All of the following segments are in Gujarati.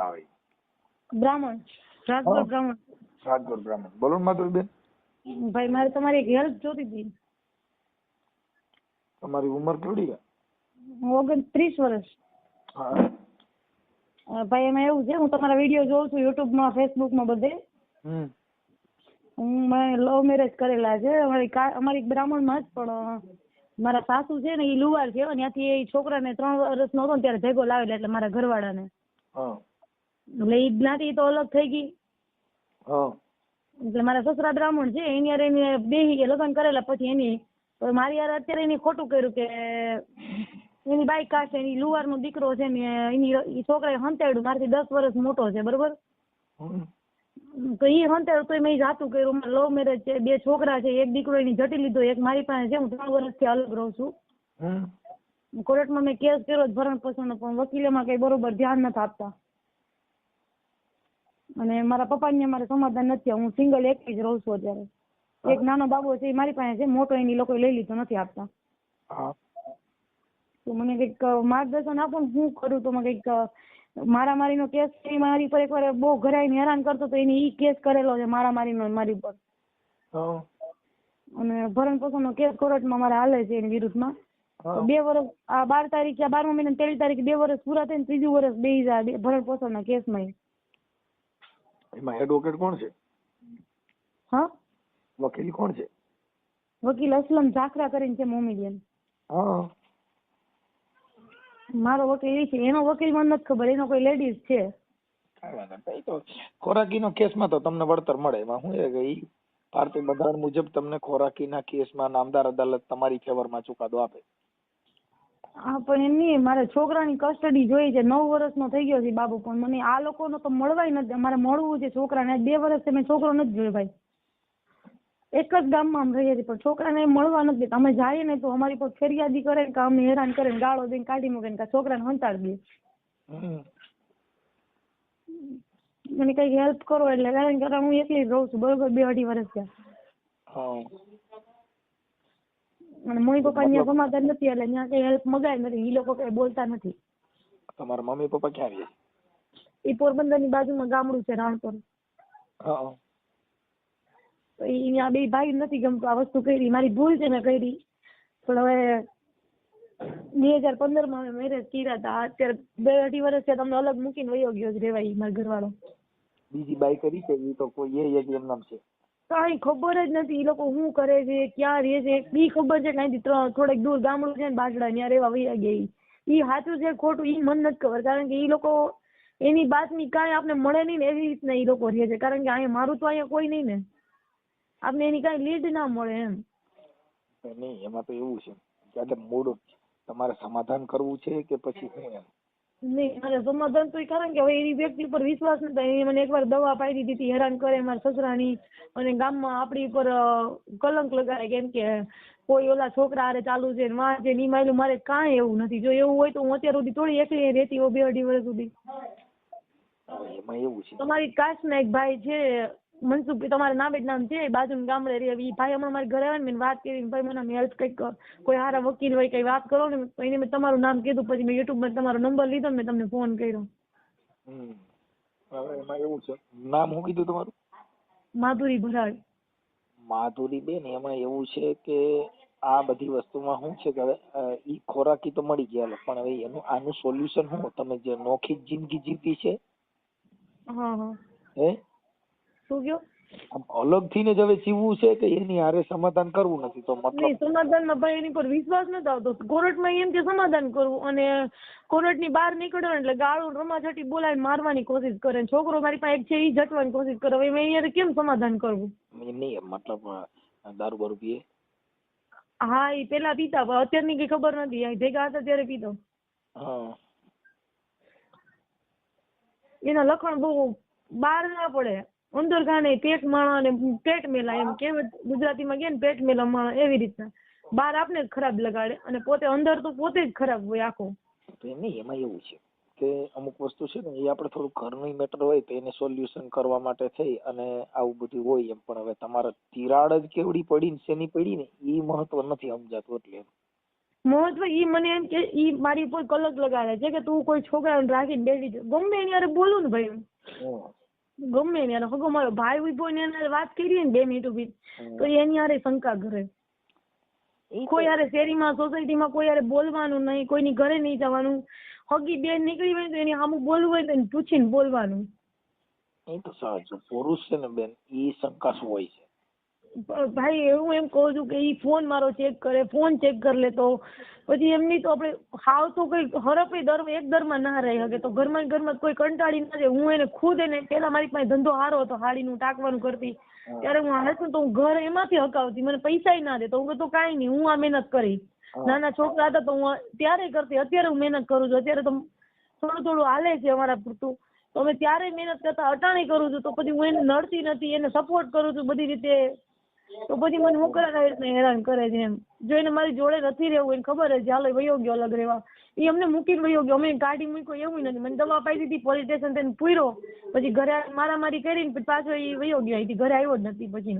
આવે. બ્રાહ્મણ. રાજગોર બ્રાહ્મણ. રાજગોર બ્રાહ્મણ. બોલો ને માધુરીબેન? ભાઈ મારે તમારી એક હેલ્પ જોતી હતી. તમારી ઉંમર કેવડી ઓગણત્રીસ વર્ષ. ભાઈ એમાં એવું છે હું તમારા વીડિયો જોઉં છું યુટ્યુબમાં ફેસબુકમાં બધે. હમ. હું મેં લવ મેરેજ કરેલા છે. અમારી અમારી બ્રાહ્મણમાં જ પણ મારા સાસુ છે ને એ લુવાર છે ત્યાંથી એ છોકરાને ત્રણ વર્ષનો હતો ને ત્યારે ભેગો લાવેલા એટલે મારા ઘરવાળાને. એટલે એ જ્ઞાતિ તો અલગ થઈ ગઈ. એટલે મારા સસરા બ્રાહ્મણ છે એની યાર એને બેહી કે લગ્ન કરેલા પછી એની તો મારી યાર અત્યારે એને ખોટું કર્યું કે એની બાઈક કાશે એની લુહારનો દીકરો છે ને એની છોકરાએ હંતાડ્યું મારાથી દસ વર્ષ મોટો છે બરોબર? તો એ હંતાડ્યું તો મેં જાતું કર્યું મારે લવ મેરેજ છે બે છોકરા છે એક દીકરો એની જટી લીધો એક મારી પાસે છે હું ત્રણ વર્ષથી અલગ રહું છું. કોર્ટમાં મેં કેસ કર્યો જ ભરણ પોષણનો પણ વકીલેમાં કઈ બરોબર ધ્યાન નથી આપતા. અને મારા પપ્પાને મારે સમાધાન નથી. હું સિંગલ એકલી જ રહું છું અત્યારે. એક નાનો બાબો છે એ મારી પાસે છે. મોટો એની લોકો લઈ લીધો નથી આપતા. તો મને કંઈક માર્ગદર્શન આપો ને શું કરું? તો મને કંઈક મારામારીનો કેસ એ મારી પર એકવાર બહુ ઘરાઈને હેરાન કરતો તો એની ઈ કેસ કરેલો છે મારામારીનો મારી પર. અને ભરણ પોષણનો કેસ કોર્ટમાં મારે હાલે છે એની વિરુદ્ધમાં. બે વર્ષ આ બાર તારીખે બારમા મહિના તેવી તારીખે બે વર્ષ પૂરા થઈને ત્રીજું વર્ષ બે- ભરણ પોષણના કેસમાં. એમાં એડવોકેટ કોણ છે? હા? વકીલ કોણ છે? વકીલ અસલમ ઝાખરા કરીને છે મોમીડિયન હા. મારો વકીલ એ છે. એનો વકીલ મને નથી ખબર એનો કોઈ લેડીઝ છે. કાંઈ તો ખોરાકીનો કેસમાં તો તમને વળતર મળે. એમાં શું એ ગઈ ભારતીય બંધારણ મુજબ તમને ખોરાકીના કેસમાં નામદાર અદાલત તમારી ફેવરમાં ચુકાદો આપે. હા પણ એમ નહીં મારે છોકરાની કસ્ટડી જોઈએ છે. નવ વર્ષનો થઈ ગયો છે બાબુ પણ મને આ લોકોનો તો મળવાય નથી. મારે મળવું છે છોકરાને. બે વર્ષથી મેં છોકરો નથી જોયો ભાઈ. એક જ ગામમાં અમે રહીએ છીએ પણ છોકરાને મળવા નથી દેતા. અમે જઈએ ને તો અમારી પર ફરિયાદી કરે કે અમને હેરાન કરે ને ગાળો દઈને કાઢી મૂકે ને કે છોકરાને હંતાડી દે. મને કઈ હેલ્પ કરો એટલે કારણ કે હું એકલી જ રહું છું. બરોબર બે અઢી વર્ષ થયા. અને મમ્મી પપ્પા ત્યાં સમાધાન નથી એટલે ત્યાં કઈ હેલ્પ મગાય નથી ઈ લોકો કઈ બોલતા નથી. તમારા મમ્મી પપ્પા ક્યાં રહે? ઈ પોરબંદરની બાજુમાં ગામડું છે રાણપુર. હા તો ઈ અહીંયા બે ભાઈ નથી ગમતું આ વસ્તુ કરી મારી ભૂલ છે મેં કરી. પણ હવે બે હજાર પંદરમાં અમે મેરેજ કર્યા હતા અત્યારે બે અઢી વર્ષ થયા તમને અલગ મૂકીને વયો ગયો છે રેવાય મારા ઘરવાળો. બીજી બાઈ કરી છે એ તો કોઈ એ એક એમ નામ છે. કાંઈ ખબર જ નથી એ લોકો શું કરે છે, ક્યાં રહે છે. બી ખબર છે કાંઈ થોડેક દૂર ગામડું છે ને બાજડા ત્યાં રહેવા વયા ગયા ઈ. સાચું છે ખોટું એ મને નથી ખબર, કારણ કે એ લોકો એની બાતમી કાંઈ આપને મળે નહીં ને એવી રીતના એ લોકો રહે છે. કારણ કે અહીંયા મારું તો અહીંયા કોઈ નહીં ને. આપને એની કાંઈ લીડ ના મળે એમ. નહીં, એમાં તો એવું છે. કે તમારે સમાધાન કરવું છે કે પછી હું એમ? નહીં મારે સમાધાન તો ઈ કારણ કે હવે એની વ્યક્તિ પર વિશ્વાસ નતો એને મને એકવાર દવા પાડી દીધી હેરાન કરે મારા સસરાની. અને ગામમાં આપણી પર કલંક લગાડે કેમ કે કોઈ ઓલા છોકરા હારે ચાલુ છે ને વાં છે ને માયલું મારે કાંઈ એવું નથી. જો એવું હોય તો હું અત્યાર સુધી થોડી એકલી રહેતી હોઉં બે અઢી વર્ષ સુધી. એવું છે. તમારી કાસ્ટના એક ભાઈ છે મનસુખ તમારે નામ જ નામ છે બાજુનું ગામડે રહે એ ભાઈ હમણાં મારી ઘરે આવે ને મેં વાત કરી ભાઈ મને હેલ્પ કંઈક કોઈ સારા વકીલ હોય કંઈ વાત કરો ને એને મેં તમારું નામ કીધું પછી મેં યુટ્યુબમાં તમારો નંબર લીધો મેં તમને ફોન કર્યો. હવે એમાં એવું છે. નામ શું કીધું તમારું? માધુરી ભરાડ. માધુરી બેન એમાં એવું છે કે આ બધી વસ્તુમાં શું છે કે હવે ઈ ખોરાકી તો મળી ગયા પણ હવે એનું આનું સોલ્યુશન શું? તમે જે નોખી જિંદગી જીવી છે હા હા. હે? શું કયો? અલગથી ને જ હવે જીવવું છે કે એની હારે સમાધાન કરવું નથી તો મતલબ સમાધાનમાં ભાઈ એની પર વિશ્વાસ નથી આવતો. કોર્ટમાં એમ કે સમાધાન કરવું અને કોર્ટની બહાર નીકળ્યો એટલે ગાળો રમાછટી બોલાવીને મારવાની કોશિશ કરે છોકરો મારી પાસે એક છે એ જટવાની કોશિશ કરે. હવે અહીંયા કેમ સમાધાન કરવું? નહીં મતલબ દારૂ બારૂ પીએ? હા એ પેલા પીતા પણ અત્યારની કઈ ખબર નથી. ભેગા હતા ત્યારે પીતો. હા. એના લખણ બહુ બહાર ના પડે. અંદર ખાને પેટ માણો ને પેટ મેલા એમ કહેવત ગુજરાતીમાં કે ને પેટ મેલા માણો એવી રીતના. બાર આપને ખરાબ લગાડે અને પોતે અંદર તો પોતે જ ખરાબ હોય આખો. તો એમ નહીં એમાં એવું છે કે અમુક વસ્તુ છે ને એ આપણે થોડું ઘરની મેટર હોય તો એને સોલ્યુશન કરવા માટે થઈ અને આવું બધું હોય એમ. પણ હવે તમારે તિરાડ જ કેવડી પડી ને શેની પડી ને એ મહત્વ નથી સમજાતું એટલે. મોહનભાઈ ઈ મને એમ કે ઈ મારી ઉપર કલક લગાડે. છે કે તું કોઈ છોકરાને રાખીને બેસી ગમે એની અરે બોલું ને ભાઈ. ગમે એની અને હગો મારો ભાઈ ઊભો ને એને વાત કરીએ ને બે મિનિટ ઊભી તો એની હારે શંકા કરે. કોઈ હારે શેરીમાં સોસાયટીમાં કોઈ હારે બોલવાનું નહીં કોઈની ઘરે નહીં જવાનું. હગી બેન નીકળી હોય ને તો એની સામું બોલવું હોય તો એને પૂછીને બોલવાનું. એ તો સાચું. પુરુષ છે ને બેન ઈ શંકાશુ હોય છે. ભાઈ હું એમ કહું છું કે એ ફોન મારો ચેક કરે ફોન ચેક કરી લેતો પછી એમની તો આપણે હાવ તો કઈ હરપે દર એક દરમાં ના રહી શકે તો ઘરમાં ઘરમાં કોઈ કંટાળી ના જાય. હું એને ખુદ એને પેલા મારી પાસે ધંધો સારો હતો હાડીનું ટાંકવાનું કરતી. ત્યારે હું હાલતું તો હું ઘર એમાંથી હકાવતી. મને પૈસાય ના દે. તો હું તો કાંઈ નહીં હું આ મહેનત કરી. નાના છોકરા હતા તો હું ત્યારે કરતી. અત્યારે હું મહેનત કરું છું. અત્યારે તો થોડું થોડું હાલે છે અમારા પૂરતું. તો અમે ત્યારે મહેનત કરતા અટાણી કરું છું. તો પછી હું એને નડતી નથી એને સપોર્ટ કરું છું બધી રીતે. તો પછી મને હું કરે આવી રીતના હેરાન કરે છે એમ. જો એને મારી જોડે નથી રહેવું એને ખબર જ છે, હાલો વયો ગયો અલગ રહેવા. એ અમને મૂકીને વયો ગયો અમે ગાડી મૂક્યો એવું નથી. મને દવા પાઈ દીધી પોલીસ સ્ટેશન તેને પૂર્યો. પછી ઘરે મારા મારામારી કરીને પછી પાછો એ વયો ગયો. અહીંથી ઘરે આવ્યો જ નથી પછી.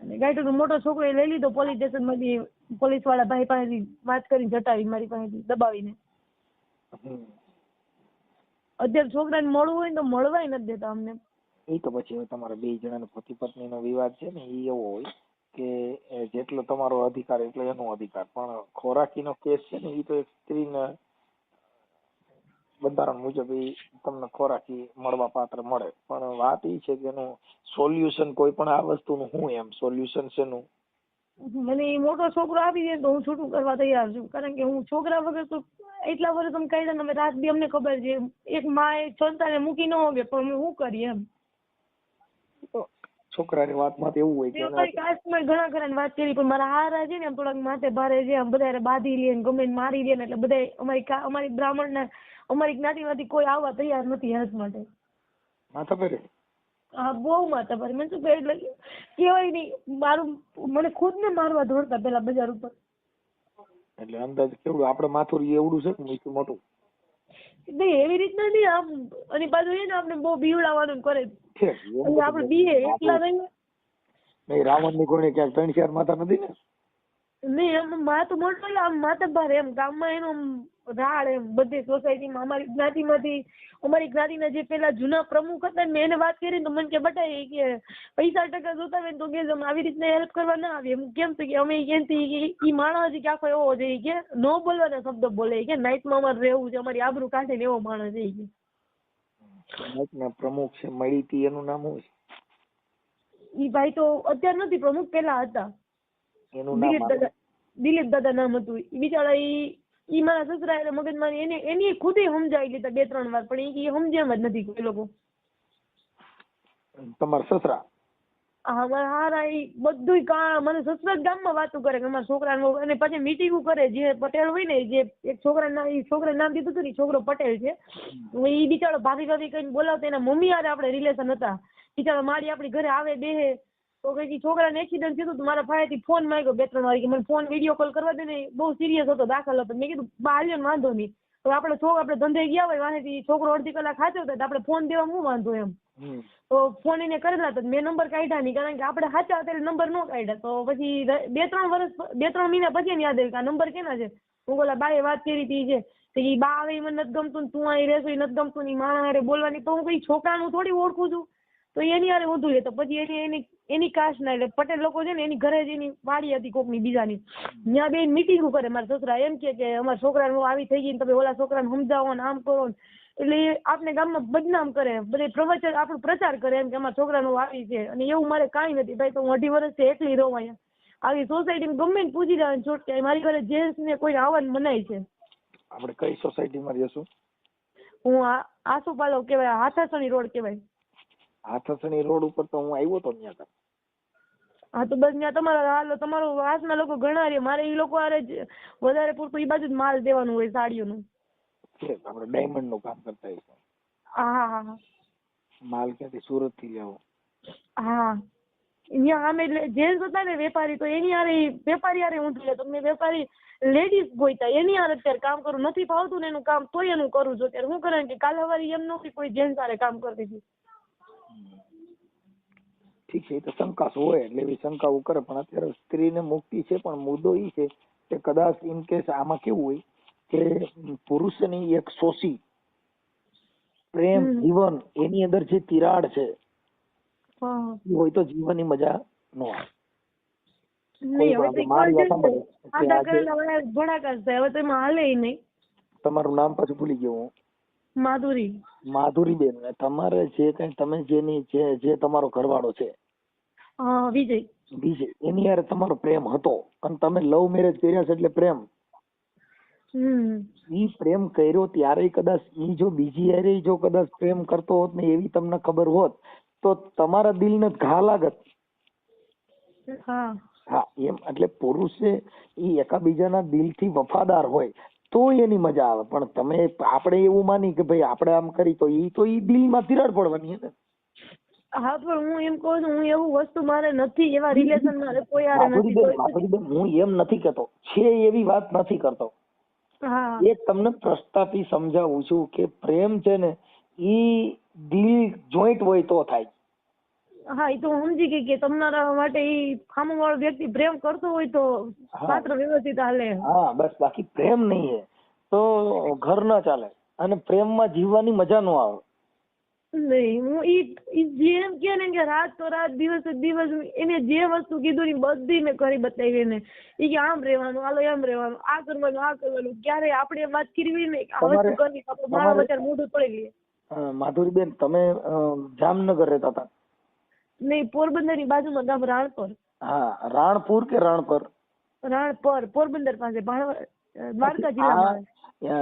અને ગાઈટરનો મોટો છોકરો એ લઈ લીધો પોલીસ સ્ટેશનમાંથી પોલીસવાળા ભાઈ પાસેથી વાત કરીને જટાવી મારી પાસેથી દબાવીને. અત્યારે છોકરાને મળવું હોય ને તો મળવાય નથી દેતા અમને. એ તો પછી હવે તમારા બે જણાનો પતિ પત્નીનો વિવાદ છે ને એ એવો હોય કે જેટલો તમારો અધિકાર એટલો એનો અધિકાર. પણ ખોરાકીનો કેસ છે ને એ તો એક સ્ત્રીને બંધારણ મુજબ એ તમને ખોરાકી મળવા પાત્ર મળે. પણ વાત એ છે કે એનું સોલ્યુશન કોઈ પણ આ વસ્તુનું શું એમ, સોલ્યુશન શેનું મને એ મોટો છોકરો આપી દે તો હું છૂટું કરવા તૈયાર છું. કારણ કે હું છોકરા વગર તો એટલા વર્ષ તમે કહી ને અમે રાત બી અમને ખબર છે. એક માએ સંતાને મૂકી ન હોગે પણ અમે શું કરીએ એમ? છોકરાની વાતમાં તો એવું હોય કે મેં એને ઘણા ઘણા વાત કરી પણ મારા હારા છે ને આમ થોડાક માથે ભારે છે આમ બધા બાંધી લે ને ગમે મારી લે ને એટલે બધા અમારી અમારી અમારી બ્રાહ્મણના અમારી જ્ઞાતિમાંથી કોઈ આવવા તૈયાર નથી હેલ્પ માટે. માથા પેરે હા બહુ માથા ભારે મને શું એટલે કહેવાય નહીં મારું મને ખુદ ને મારવા દોડતા પેલા બજાર ઉપર. એટલે અંદાજ કેવડું? આપણે માથું એવડું છે મોટું? નહીં એવી રીતના નહીં આમ અને પાછું એ ને આપણે બહુ બીવડાવવાનું કરે છે આપણે બીએ એટલા નહીં નહીં રાવણની કોઈને ક્યાંક ત્રણ ચાર માતા નથી ને? નહીં એમ માથું મોટું એટલે આમ માતા ભારે એમ ગામમાં એનું રાડ એમ બધી સોસાયટીમાં અમારી જ્ઞાતિમાંથી અમારી જ્ઞાતિના જે પેલા જૂના પ્રમુખ હતા ને મેં એને વાત કરી તો મને કે બટા એ કે પૈસા ટકા જોતા હોય ને તો કે અમે આવી રીતના હેલ્પ કરવા ના આવીએ. એમ કેમ કે અમે એનથી ઈ માણસ કે આખો એવો છે કે નો બોલવાના શબ્દો બોલે. કે નાઇટમાં અમારે રહેવું છે અમારી આબરૂ કાઢે ને એવો માણસ છે કે. સમાજના પ્રમુખ છે મળી હતી એનું નામ શું છે? ઈ ભાઈ તો અત્યારે નથી પ્રમુખ પેલા હતા. એનું નામ દિલીપ દાદા દિલીપ દાદા નામ હતું. ઈ બિચારા ઈ ઈ મારા સસરા એટલે મગજમાં એને એની ખુદે સમજાવી લીધા બે ત્રણ વાર પણ ઈ સમજ્યા જ નથી કોઈ લોકો. તમારા સસરા? હા હારા એ બધુંય કા મને સસરા જ ગામમાં વાતું કરે કે અમારા છોકરાનું અને પછી મીટિંગો કરે જે પટેલ હોય ને જે એક છોકરાના ઈ છોકરા નામ દીધું હતું ને છોકરો પટેલ છે. ઈ બિચારો ભાભી ભાભી કહીને બોલાવતો એના મમ્મી હારે આપણે રિલેશન હતા. બિચારો મારી આપણી ઘરે આવે બેહે. તો કે છોકરાને એક્સિડન્ટ થયું હતું તો મારા ભાઈથી ફોન માંગ્યો બે ત્રણ વાર કે મને ફોન વીડિયો કોલ કરવા દે ને બહુ સિરિયસ હતો દાખલ હતો. મેં કીધું બા હાલ્યો ને વાંધો નહીં. તો આપણે છોકરો આપણે ધંધે ગયા હોય વાંહેથી છોકરો અડધી કલાક હોય તો આપણે ફોન દેવા હું વાંધો એમ? તો ફોન એને કરેલા તો મેં નંબર કાઢ્યા નહીં કારણ કે આપણે સાચા અત્યારે નંબર ન કાઢ્યા. તો પછી બે ત્રણ વર્ષ બે ત્રણ મહિના પછી યાદ આવ્યું કે આ નંબર કેના છે? હું બોલા બાએ વાત કરી હતી છે તો ઈ બા આવે મને નથી ગમતું તું અહીં રહેશો એ નથી ગમતું ને માણા હારે બોલવાની. તો હું કઈ છોકરાનું થોડી ઓળખું છું? તો એની હારે વધુ છે તો પછી એની એની એની કાસ્ટ ના એટલે પટેલ લોકો છે ને એની ઘરે જ એની વાડી હતી કોકની બીજાની. ત્યાં બેન મીટિંગ કરે મારા સસરા એમ કે કે અમારા છોકરાને આવી થઈ ગઈ ને તમે ઓલા છોકરાને સમજાવો ને આમ કરો ને. એટલે એ આપણે ગામમાં બદનામ કરે. બધે પ્રવચન આપણો પ્રચાર કરે એમ કે અમારા છોકરાનું આવી છે. અને એવું મારે કાંઈ નથી. ભાઈ તો હું અઢી વર્ષથી એકલી રહું અહીંયા. આવી સોસાયટીમાં ગમે ને પૂછી જવાનું છોટ કે મારી ઘરે જેન્ટ્સ ને કોઈ આવવાનું મનાય છે. આપણે કઈ સોસાયટીમાં રહેશું? હું આ આસુપાલો કહેવાય હાથાસણી રોડ કહેવાય. હાથસણી રોડ ઉપર તો હું આવ્યો તો ત્યાં આગળ. હા તો બસ ત્યાં તમારા હાલો તમારો વાસના લોકો ઘણા રે મારે એ લોકો હારે વધારે પૂરતું એ બાજુ જ માલ દેવાનું હોય સાડીઓનું. છે આપણે ડાયમંડનું કામ કરતા હોય હા હા હા માલ ક્યાંથી? સુરતથી લેવો હા. અહીંયા અમે જેન્ટ્સ હતા ને વેપારી તો એની હારે વેપારી હારે ઊંધું લે. તો મેં વેપારી લેડીઝ ગોઈતા એની હારે અત્યારે કામ કરું. નથી ફાવતું ને એનું કામ તોય એનું કરું. છું અત્યારે હું કરે કે કાલે સવારે એમ નથી કોઈ જેન્ટ્સ હારે કામ કરતી હતી. ઠીક છે એ તો શંકા હોય એટલે એવી શંકાઓ કરે પણ અત્યારે સ્ત્રીને મુક્તિ છે પણ મુદ્દો એ છે કે કદાચ ઇન કેસ આમાં કેવું હોય કે પુરુષની એક શોષી પ્રેમ જીવન એની અંદર જે તિરાડ છે હોય તો જીવનની મજા ન આવે. તમારું નામ પાછું ભૂલી ગયો હું. માધુરી. માધુરી બેન તમારે જે કઈ તમે જેની જે જે તમારો ઘરવાળો છે હા વિજય. એની યાર તમારો પ્રેમ હતો. અને તમે લવ મેરેજ કર્યા છે એટલે પ્રેમ. હમ. ઈ પ્રેમ કર્યો ત્યારે કદાચ ઈ જો બીજી યારે જો કદાચ પ્રેમ કરતો હોત ને એવી તમને ખબર હોત તો તમારા દિલને ઘા લાગત. હા. હા એમ એટલે પુરુષે ઈ એકાબીજાના દિલથી વફાદાર હોય તો એની મજા આવે. પણ તમે આપણે એવું માની કે ભાઈ આપણે આમ કરી તો ઈ તો ઈ દિલમાં તિરાડ પડવાની ને. હા પણ હું એમ કહું છું હું એવું વસ્તુ મારે નથી એવા રિલેશન મારે કોઈ આરે નથી માધુરીબેન હું એમ નથી કહેતો. છે એવી વાત નથી કરતો. હા. એ તમને પ્રસ્તાપી સમજાવું છું કે પ્રેમ છે ને ઈ દિલ જોઈન્ટ હોય તો થાય. હા એ તો હું સમજી ગઈ કે તમારા માટે ઈ સામેવાળો વ્યક્તિ પ્રેમ કરતો હોય તો. પાત્ર વ્યવસ્થિત હાલે. હા બસ બાકી પ્રેમ નહીં હે. તો ઘર ના ચાલે. અને પ્રેમમાં જીવવાની મજા ન આવે. નહીં હું ઈ ઈ જેમ કે ને કે રાત તો રાત દિવસ દિવસ એને જે વસ્તુ કીધું ને બધી મેં કરી બતાવી એને. ઈ કે આમ રહેવાનું આલો એમ રહેવાનું આ કરવાનું આ કરવાનું ક્યારે આપણે વાત કરવી ને આ વસ્તુ કરવી આપણે મારા તમારે- મોઢું પડી લઈએ. માધુરીબેન તમે જામનગર રહેતા હતા? નહીં પોરબંદરની બાજુમાં ગામ રાણપર. હા રાણપુર કે રાણપર? રાણપર પોરબંદર પાસે ભાણવા દ્વારકા જિલ્લામાં.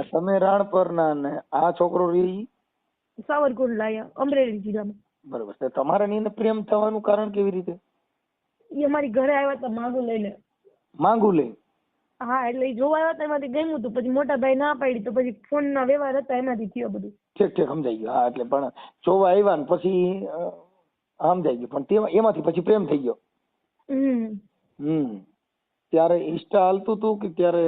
તમે રાણપર ના ને આ છોકરો રહી સાવરકુંડલા અહીંયા અમરેલી જિલ્લામાં બરોબર તો તમારા ની અંદર પ્રેમ થવાનું કારણ કેવી રીતે? એ અમારી ઘરે આવ્યા હતા માંગુ લઈને. માંગુ લઈ? હા એટલે જોવા આવ્યા હતા એમાંથી ગમ્યું હતું. પછી મોટા ભાઈ ના પાડી તો પછી ફોન ના વ્યવહાર હતા એમાંથી થયો બધું. ઠીક ઠીક સમજાઈ ગયું. હા એટલે પણ જોવા આવ્યા ને પછી સમજાઈ ગયું. પણ તેમાં એમાંથી પછી પ્રેમ થઈ ગયો. હમ. હમ. ત્યારે ઇન્સ્ટા હાલતું હતું કે ત્યારે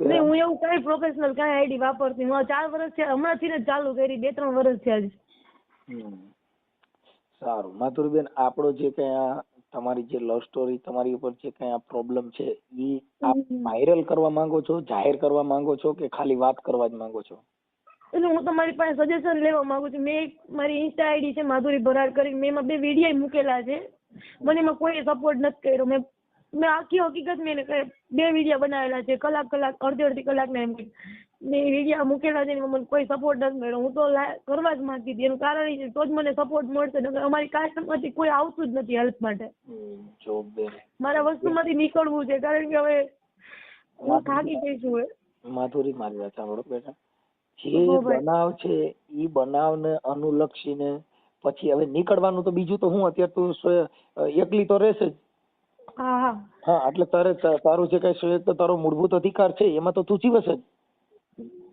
નહીં હું. એવું કઈ પ્રોફેશનલ કઈ આઈડી વાપરતી હું ચાર વર્ષ છે હમણાંથી જ ચાલુ કરી બે ત્રણ વર્ષ છે. હમ. સારું. માધુરીબેન આપણો જે કઈ આ તમારી જે લવ સ્ટોરી તમારી ઉપર જે કઈ આ પ્રોબ્લેમ છે એ આપ વાયરલ કરવા માંગો છો જાહેર કરવા માંગો છો કે ખાલી વાત કરવા જ માંગો છો? એટલે હું તમારી પાસે સજેશન લેવા માંગુ છું. મેં એક મારી ઇન્સ્ટા આઈડી છે માધુરી ભરાડ કરી મેં એમાં બે વીડિયો મૂકેલા છે. મને એમાં કોઈ સપોર્ટ નથી કર્યો. મેં મેં આખી હકીકત મેં બે વિડીયા બનાવેલા છે કલાક કલાક અડધી અડધી કલાકના એમ. મેં વિડીયા મૂકેલા છે મને કોઈ સપોર્ટ નથી મળ્યો. હું તો કરવા જ માંગતી હતી. એનું કારણ એ છે તો જ મને સપોર્ટ મળશે. નકર અમારી કાસ્ટમાંથી કોઈ આવતું જ નથી હેલ્પ માટે. મારા વસ્તુમાંથી નીકળવું છે કારણ કે હવે હું થાકી ગઈ છું હવે. માધુરી મારી વાત સાંભળો બેટા. જે બનાવ છે એ બનાવને અનુલક્ષીને પછી હવે નીકળવાનું તો બીજું તો હું અત્યારે તું એકલી તો રહેશે જ. હા એટલે તારે તારું જે કઈ છે તો તારો મૂળભૂત અધિકાર છે એમાં તો તું જીવસ જ.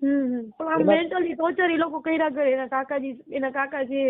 પણ આ મેન્ટલી ટોર્ચર એ લોકો કર્યા કરે એના કાકાજી એના કાકા છે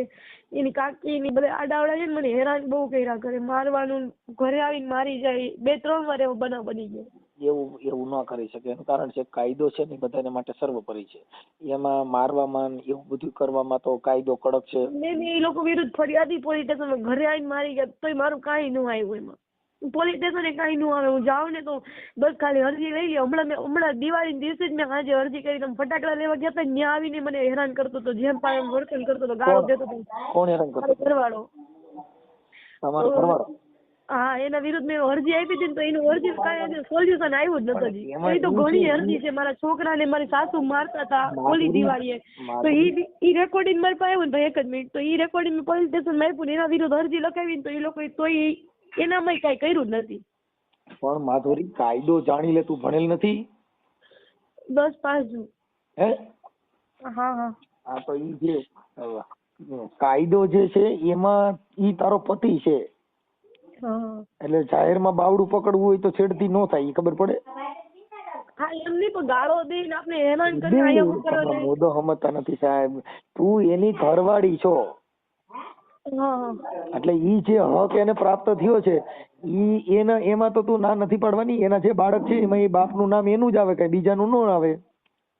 એની કાકી એની બધા આડાવડા છે ને મને હેરાન બહુ કર્યા કરે. મારવાનું ઘરે આવીને મારી જાય બે ત્રણ વાર એવો બનાવ બની ગયો. એવું એવું ન કરી શકે. એનું કારણ છે કાયદો છે ને બધાને માટે સર્વોપરી છે. એમાં મારવામાં એવું બધું કરવામાં તો કાયદો કડક છે. મેં એ લોકો વિરુદ્ધ ફરિયાદી પોલીસ સ્ટેશનમાં ઘરે આવીને મારી ગયા તોય મારું કાંઈ ન આવ્યું એમાં. પોલીસ સ્ટેશને કાંઈ નું આવે. હું જાઉં ને તો બસ ખાલી અરજી લઈ લે હમણાં મેં હમણાં દિવાળી દિવસે જ મેં આજે અરજી કરી. તમે ફટાકડા લેવા ગયા હતા ત્યાં આવીને મને હેરાન કરતો હતો. જેમ પાય એમ વર્તન કરતો હતો. ગાળો દેતો હતો. કોણ હેરાન કરતો ઘરવાળો. તમારો ઘરવાળો? હા એના વિરુદ્ધ મેં અરજી આપી હતી ને તો એનું અરજી કાંઈ સોલ્યુશન આવ્યું જ નતો જી એ તો ઘણી અરજી છે. મારા છોકરાને મારી સાસુ મારતા હતા ઓલી દિવાળીએ. તો ઈ ઈ રેકોર્ડિંગ મારી પાસે આવ્યું ને ભાઈ એક જ મિનિટ તો ઈ રેકોર્ડિંગ મેં પોલીસ સ્ટેશનમાં આપ્યું ને એના વિરુદ્ધ અરજી લખાવી ને તો એ લોકોએ તોય એનામાંય કાંઈ કર્યું જ નથી. પણ માધુરી કાયદો જાણી લે તું ભણેલ નથી? દસ પાસ હે? હા હા. આ તો ઈ જે કાયદો જે છે એમાં ઈ તારો પતિ છે. હા એટલે જાહેરમાં બાવડું પકડવું હોય તો છેડતી નો થાય એ ખબર પડે? હા એમ નહીં પણ ગાળો દઈને આપણે હેરાન કરી? મુદ્દો સમજતા નથી સાહેબ. તું એની ઘરવાળી છો. હા હા એટલે ઈ જે હક એને પ્રાપ્ત થયો છે ઈ એના એમાં તો તું ના નથી પાડવાની એના જે બાળક છે એમાં એ બાપનું નામ એનું જ આવે કઈ બીજાનું ન આવે.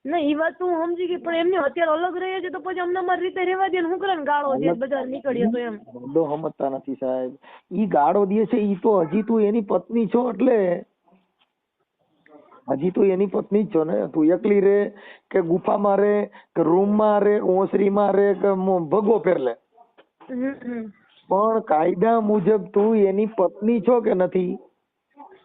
ના ઈ વાત હું સમજી ગઈ પણ એમને અત્યારે અલગ રહે છે તો પછી અમને અમારી રીતે રહેવા દે હું કરે ગાળો છે બધા નીકળીએ તો એમ. બધો સમજતા નથી સાહેબ. ઈ ગાળો દે છે ઈ તો હજી તું એની પત્ની છો એટલે. હજી તું એની પત્ની જ છો ને? તું એકલી રે કે ગુફામાં રે કે રૂમમાં રે ઓસરીમાં રે કે ભગો પહેરલે. પણ કાયદા મુજબ તું એની પત્ની છો કે નથી?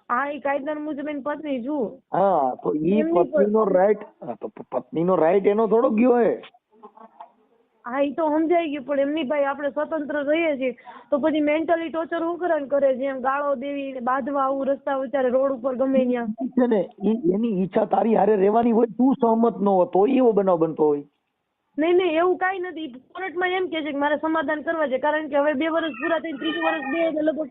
હા એ કાયદા મુજબ એની પત્ની છું. હા તો એ પત્નીનો રાઈટ પત્ની પત્નીનો રાઈટ એનો થોડો ગયો હે. હા એ તો સમજાઈ ગયું પણ એમની ભાઈ આપણે સ્વતંત્ર રહીએ છીએ. તો પછી મેન્ટલી ટોર્ચર હું કરે કરે? છે એમ ગાળો દેવી ને બાંધવા આવું રસ્તા વિચારે રોડ ઉપર ગમે ત્યાં. છે ને એની ઈચ્છા તારી હારે રહેવાની હોય તું સહમત ન હોતો એવો બનાવ બનતો હોય. નહીં નહીં એવું કાંઈ નથી. કોર્ટમાં એમ કે છે કે મારે સમાધાન કરવા છે કારણ કે હવે બે વર્ષ પૂરા થઈને ત્રીજું વર્ષ બે એટલે લગભગ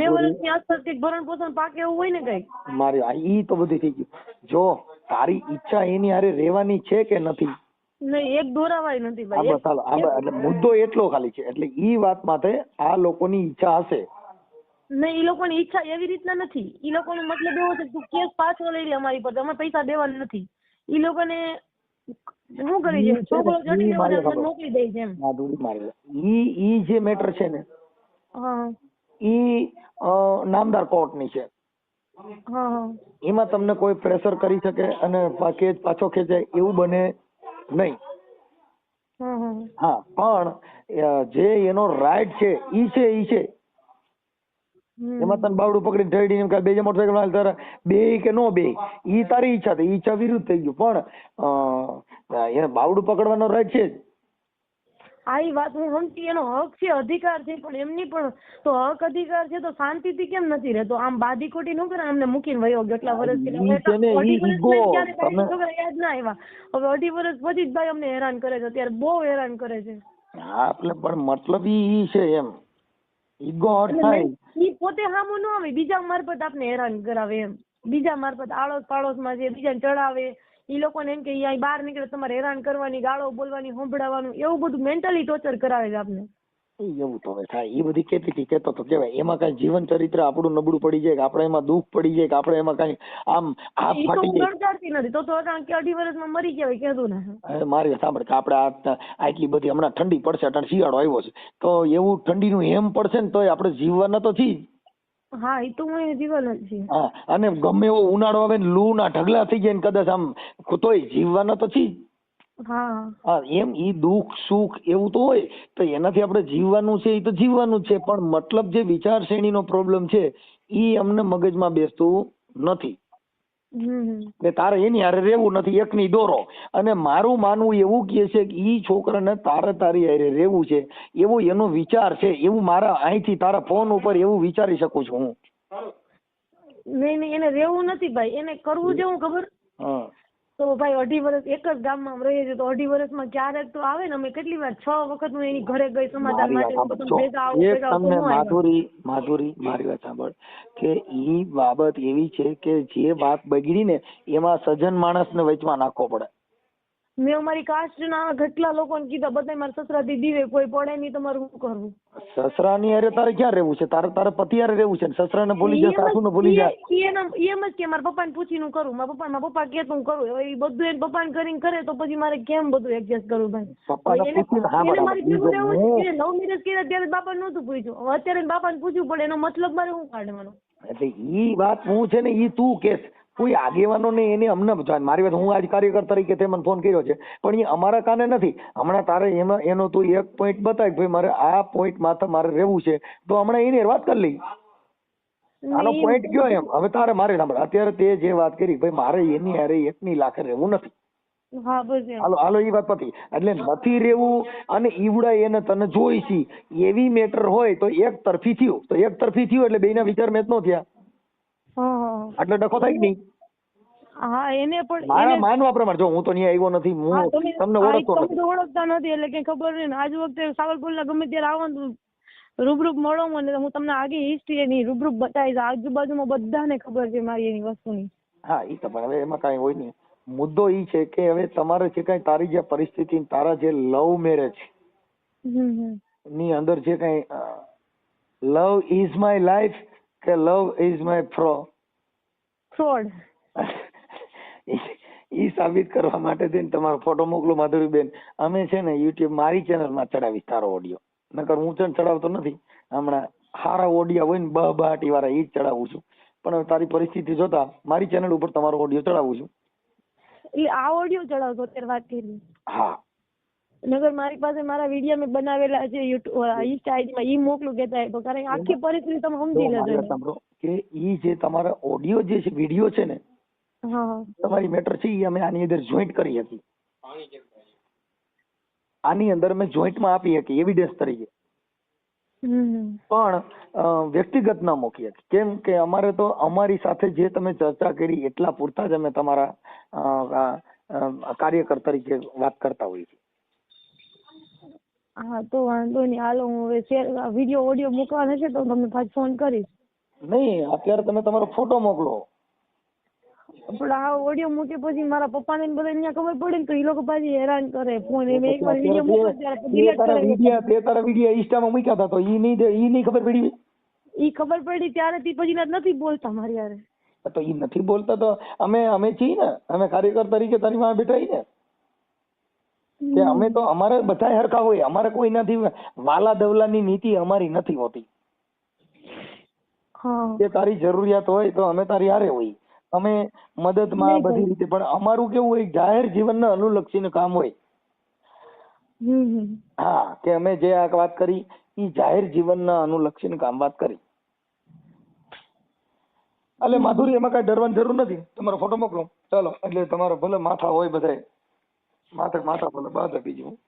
બે વર્ષની આસપાસ કંઈક ભરણ પોષણ પાકે એવું હોય ને કંઈક. મારી આ ઈ તો બધું થઈ ગયું. જો તારી ઈચ્છા એની હારે રહેવાની છે કે નથી? નહીં એક દોરાવાય નથી ભાઈ. ચાલો એટલે મુદ્દો એટલો ખાલી છે એટલે ઈ વાત માટે આ લોકોની ઈચ્છા હશે. નહીં ઈ લોકોની ઈચ્છા એવી રીતના નથી. ઈ લોકોનો મતલબ એવો છે કે તું કેસ પાછો લઈ લે અમારી પર અમે પૈસા દેવાના નથી. ઈ લોકોને શું કરી છે છોકરો જટી લેવો મોકલી દે છે એમ મારી ઈ ઈ જે મેટર છે ને હા. ઈ નામદાર કોર્ટની છે. એમાં તમને કોઈ પ્રેશર કરી શકે અને કેસ પાછો ખેંચાય એવું બને નહીં. હા પણ જે એનો રાઈટ છે ઈ છે ઈ છે. એમાં તને બાવડું પકડીને ઢળીને એમ કે બે મોટરસાઇકલ હાલ તારે બે કે નો બે? ઈ તારી ઈચ્છા થઈ ઈચ્છા વિરુદ્ધ થઈ ગયું. પણ એને બાવડું પકડવાનો રાઈટ છે. આ વાત હું સમજી એનો હક છે અધિકાર છે પણ એમની પણ તો હક અધિકાર છે તો શાંતિથી કેમ નથી રહેતો? આમ બાદી ખોટી નું કરે અમને મૂકીને વયો એટલા વર્ષ છોકરા યાદ ના આવ્યા? હવે અઢી વર્ષ પછી જ ભાઈ અમને હેરાન કરે છે અત્યારે બહુ હેરાન કરે છે. હા એટલે પણ મતલબ ઈ છે એમ. ઈગો હર્ટ થાય ઈ પોતે સામું ન આવે બીજા મારફત આપને હેરાન કરાવે એમ. બીજા મારફત આડોશ પાડોશમાં જે બીજાને ચડાવે ઈ લોકોને એમ કે અહીં બહાર નીકળે તમારે હેરાન કરવાની ગાળો બોલવાની સંભળાવવાનું એવું બધું મેન્ટલી ટોર્ચર કરાવે છે આપને. એવું તો હવે થાય. એ બધી કેતી હતી કેતો તો કેવાય એમાં કઈ જીવન ચરિત્ર આપણું નબળું પડી જાય કે આપણે એમાં દુઃખ પડી જાય કે આપણે એમાં કઈ આમ હાથ ફાટી જાય. નથી. તો તો કે અઢી વર્ષમાં મરી હોય કીધું ને. મારી સાંભળ કે આપણે આ આટલી બધી હમણાં ઠંડી પડશે અટાણ શિયાળો આવ્યો છે. તો એવું ઠંડીનું હેમ પડશે ને તોય આપણે જીવવાના તો છીએ હા એ તો હું જીવન જ છીએ હા અને ગમે એવો ઉનાળો આવે ને લૂ ના ઢગલા થઈ જાય ને કદાચ આમ તોય જીવવાના તો છીએ. હા. એમ ઈ દુઃખ સુખ એવું તો હોય તો એનાથી આપણે જીવવાનું છે એ તો જીવવાનું છે પણ મતલબ જે વિચાર શ્રેણીનો પ્રોબ્લેમ છે ઈ અમને મગજમાં બેસતું નથી. ને તારે એની હારે રહેવું નથી એકની દોરો. અને મારું માનવું એવું કહે છે કે ઈ છોકરાને તારે તારી હારે રહેવું છે એવો એનો વિચાર છે એવું મારા અહીંથી તારા ફોન ઉપર એવું વિચારી શકું છું હું. નહીં નહીં એને રહેવું નથી ભાઈ એને કરવું છે ખબર? હા. તો ભાઈ અઢી વર્ષ એક જ ગામમાં રહીએ છીએ તો અઢી વર્ષમાં ક્યારેક તો આવે ને અમે કેટલી વાર છ વખત હું એની ઘરે ગઈ સમાધાન માટે તમને માધુરી માધુરી મારી વાત સાંભળ કે ઈ બાબત એવી છે કે જે વાત બગડી ને એમાં સજન માણસને વચમાં નાખવો પડે. મેં અમારી કાસ્ટના કેટલા લોકોને કીધા બધા મારા સસરાથી દીવે કોઈ પડે નહીં તમારે શું કરવું? સસરાની અરે તારે ક્યાં રહેવું છે? તારે તારે પતિ હારે રહેવું છે સસરાને ભૂલી જા સાસુને ભૂલી જાય એમ એમ જ કે મારા પપ્પાને પૂછીને કરું. મારા પપ્પા મારા પપ્પા કે તું કરું. હવે એ બધું એને પપ્પાને કરીને કરે તો પછી મારે કેમ બધું એડજસ્ટ કરવું ભાઈ? એને-. મારી છે. એને લવ કર્યા ત્યારે બાપાને નહોતું પૂછ્યું. હવે અત્યારે બાપાને પૂછવું પડે એનો મતલબ મારે શું કાઢવાનો? એટલે ઈ વાત હું છે ને ઈ તું કેસ. કોઈ આગેવાનો ને એને અમને. મારી વાત હું આજ કાર્યકર તરીકે તે મને ફોન કર્યો છે. પણ એ અમારા કાને નથી. હમણાં તારે એમાં એનો તું એક પોઈન્ટ બતાય ભાઈ મારે આ પોઈન્ટ માથે મારે રહેવું છે તો હમણાં એની વાત કરી લઈ. આનો પોઈન્ટ કયો એમ? હવે તારે મારે સાંભળ. અત્યારે તે જે વાત કરી ભાઈ મારે એની હારે એકની લાખે રહેવું નથી. હાલો હાલો એ વાત પતી. એટલે નથી રહેવું અને ઈવડા એને તને જોઈ છી એવી મેટર હોય તો એક તરફી થયું. તો એક તરફી થયું એટલે બેના વિચાર મેચ નો થયા. એટલે ડખો થાય કે નહીં? હા એને પણ મારા માનવા પ્રમાણે જો હું તો અહીંયા આવ્યો નથી હું તમને ઓળખતો નથી. ઓળખતા નથી એટલે કઈ ખબર નહીં. આજ વખતે સાવરકુંડલા ગમે ત્યારે આવવાનું રૂબરૂપ મળો મને હું તમને આગી હિસ્ટ્રી એની રૂબરૂપ બતાવીશ. આજુબાજુમાં બધાને ખબર છે મારી એની વસ્તુની. હા ઈ તો પણ હવે એમાં કાંઈ હોય નહીં. મુદ્દો એ છે કે હવે તમારે જે કાંઈ તારી જે પરિસ્થિતિ ને તારા જે લવ મેરેજની અંદર જે કાંઈ લવ ઇઝ માય લાઈફ કે love is my fro fraud ઈ સાબિત કરવા માટે થઈને તમારો ફોટો મોકલો માધુરીબેન. અમે છે ને યુટ્યુબ મારી ચેનલમાં ચડાવીશ તારો ઓડિયો નકર હું છે ચડાવતો નથી. હમણાં સારા ઓડિયા હોય ને બ બાટી વાળા ઈ જ ચડાવું છું. પણ હવે તારી પરિસ્થિતિ જોતા મારી ચેનલ ઉપર તમારો ઓડિયો ચડાવું છું. એટલે આ ઓડિયો ચડાવતો અત્યારે વાત કરી. હા. નગર મારી પાસે મારા વીડિયો મેં બનાવેલા છે યુટ્યુબ ઇન્સ્ટા આઈડી માં ઈ મોકલું કેતા હોય કારણ કે આખી પરિસ્થિતિ તમે સમજી લેજો કે ઈ જે તમારા ઓડિયો જે છે વીડિયો છે ને હા તમારી મેટર છે ઈ અમે આની અંદર જોઈન્ટ કરી હતી આની અંદરમાં આપી હતી એવિડન્સ તરીકે. પણ વ્યક્તિગત ના મૂકી હતી કેમ કે અમારે તો અમારી સાથે જે તમે ચર્ચા કરી એટલા પૂરતા જ અમે તમારા કાર્યકર તરીકે વાત કરતા હોઈએ છીએ. હા તો વાંધો નહીં. હાલો હું હવે શેર વીડિયો ઓડિયો મૂકવાનો છે તો હું તમને પાછો ફોન કરીશ. નહીં અત્યારે તમે તમારો ફોટો મોકલો. પણ આ ઓડિયો મૂકે પછી મારા પપ્પાને ને બધા ત્યાં ખબર પડે ને તો એ લોકો પાછી હેરાન કરે. ફોન એમ એકવાર વીડિયો મૂકે ત્યારે વીડિયો delete તારા વિડિયા તે તારા વિડિયા ઇન્સ્ટામાં મૂક્યા હતા તો ઈ નહીં દે- ઈ નહીં ખબર પડી ઈ ખબર પડી ત્યારે થી પછી નથી બોલતા મારી હારે. તો ઈ નથી બોલતા તો અમે અમે છીએ ને. અમે કાર્યકર તરીકે તારી માં બેઠા ને કે અમે તો અમારે બધા હરખા હોય અમારે કોઈ નથી વાલા દવલાની નીતિ અમારી નથી હોતી. હા. કે તારી જરૂરિયાત હોય તો અમે તારી હારે હોય અમે મદદમાં બધી રીતે પણ અમારું કેવું હોય જાહેર જીવનને અનુલક્ષીને કામ હોય. હા કે અમે જે આ વાત કરી એ જાહેર જીવનના અનુલક્ષીને કામ વાત કરી. એટલે માધુરી એમાં કઈ ડરવાની જરૂર નથી. તમારો ફોટો મોકલો. ચાલો એટલે તમારો ભલે માથા હોય બધાય. માથે માથા ભલે બાદ બીજું.